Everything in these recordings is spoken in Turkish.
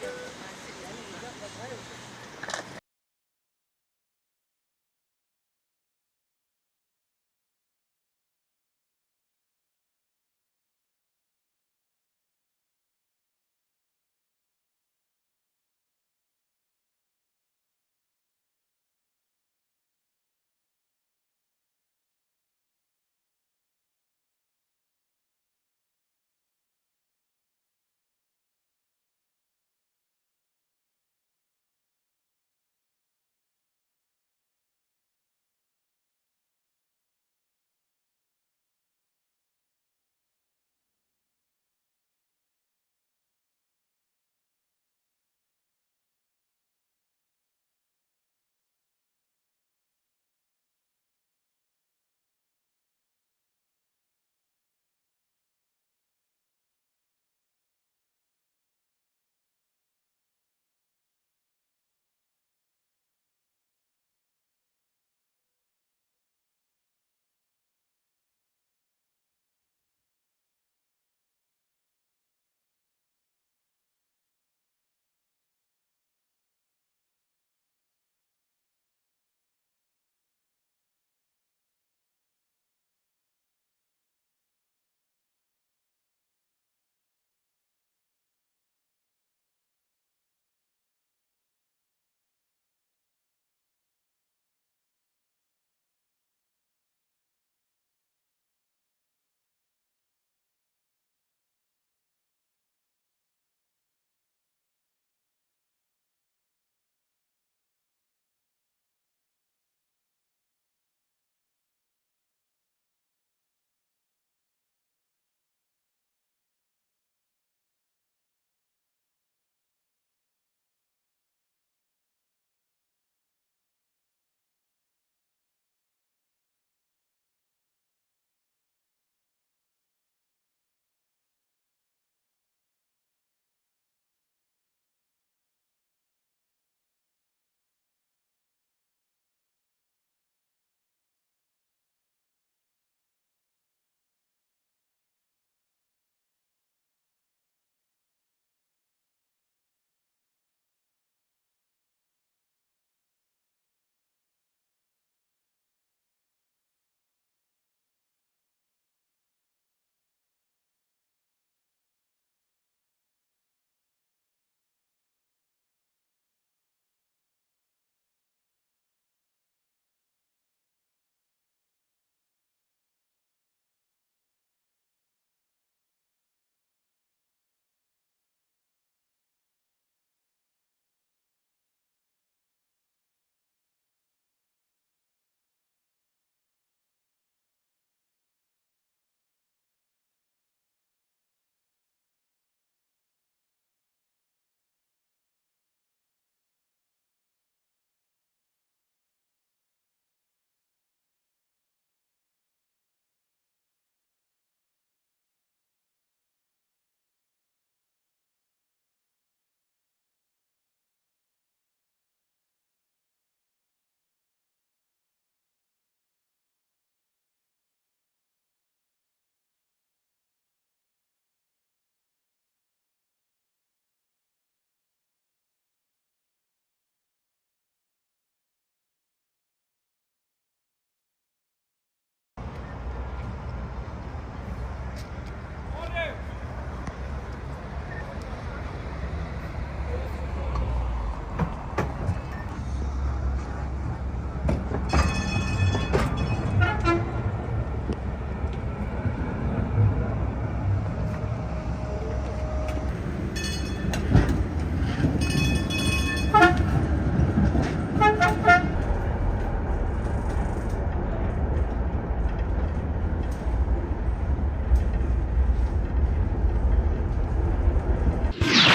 Thank you.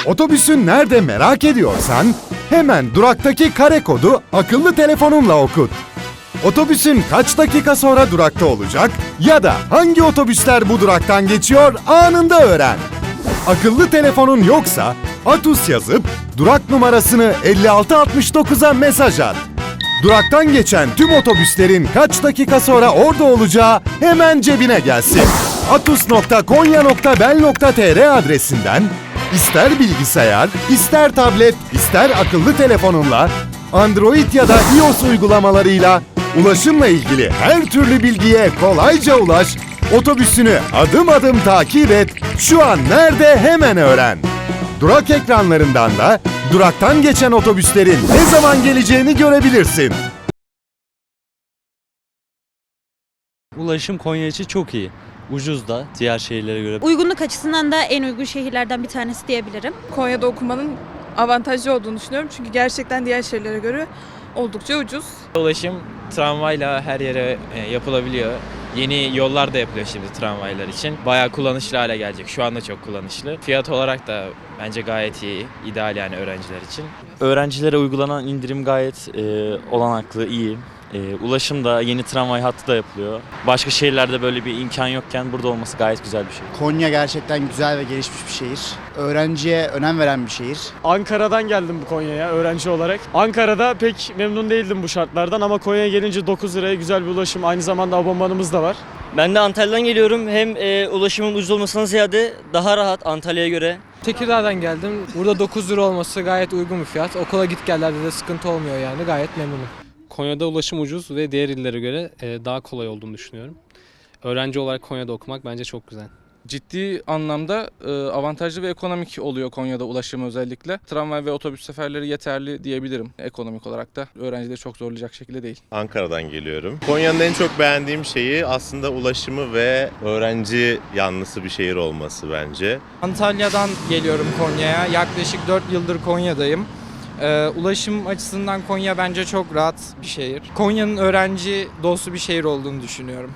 Otobüsün nerede merak ediyorsan hemen duraktaki kare kodu akıllı telefonunla okut. Otobüsün kaç dakika sonra durakta olacak ya da hangi otobüsler bu duraktan geçiyor anında öğren. Akıllı telefonun yoksa Atus yazıp durak numarasını 5669'a mesaj at. Duraktan geçen tüm otobüslerin kaç dakika sonra orada olacağı hemen cebine gelsin. atus.konya.bel.tr adresinden ister bilgisayar, ister tablet, ister akıllı telefonunla Android ya da iOS uygulamalarıyla ulaşımla ilgili her türlü bilgiye kolayca ulaş, otobüsünü adım adım takip et, şu an nerede hemen öğren. Durak ekranlarından da duraktan geçen otobüslerin ne zaman geleceğini görebilirsin. Ulaşım Konya için çok iyi. Ucuz da diğer şehirlere göre. Uygunluk açısından da en uygun şehirlerden bir tanesi diyebilirim. Konya'da okumanın avantajlı olduğunu düşünüyorum. Çünkü gerçekten diğer şehirlere göre oldukça ucuz. Ulaşım tramvayla her yere e, yapılabiliyor. Yeni yollar da yapılıyor şimdi tramvaylar için. Bayağı kullanışlı hale gelecek. Şu anda çok kullanışlı. Fiyat olarak da bence gayet iyi. ideal yani öğrenciler için. Öğrencilere uygulanan indirim gayet e, olanaklı, iyi. E, ulaşım da yeni tramvay hattı da yapılıyor. Başka şehirlerde böyle bir imkan yokken burada olması gayet güzel bir şey. Konya gerçekten güzel ve gelişmiş bir şehir. Öğrenciye önem veren bir şehir. Ankara'dan geldim bu Konya'ya öğrenci olarak. Ankara'da pek memnun değildim bu şartlardan ama Konya'ya gelince 9 liraya güzel bir ulaşım aynı zamanda abonmanımız da var. Ben de Antalya'dan geliyorum. Hem e, ulaşımın ucuz olmasından ziyade daha rahat Antalya'ya göre. Tekirdağ'dan geldim. Burada 9 lira olması gayet uygun bir fiyat. Okula git gellerde de sıkıntı olmuyor yani. Gayet memnunum. Konya'da ulaşım ucuz ve diğer illere göre e, daha kolay olduğunu düşünüyorum. Öğrenci olarak Konya'da okumak bence çok güzel. ciddi anlamda e, avantajlı ve ekonomik oluyor Konya'da ulaşım özellikle. Tramvay ve otobüs seferleri yeterli diyebilirim ekonomik olarak da. Öğrencileri çok zorlayacak şekilde değil. Ankara'dan geliyorum. Konya'nın en çok beğendiğim şeyi aslında ulaşımı ve öğrenci yanlısı bir şehir olması bence. Antalya'dan geliyorum Konya'ya. Yaklaşık 4 yıldır Konya'dayım. Ee, ulaşım açısından Konya bence çok rahat bir şehir. Konya'nın öğrenci dostu bir şehir olduğunu düşünüyorum.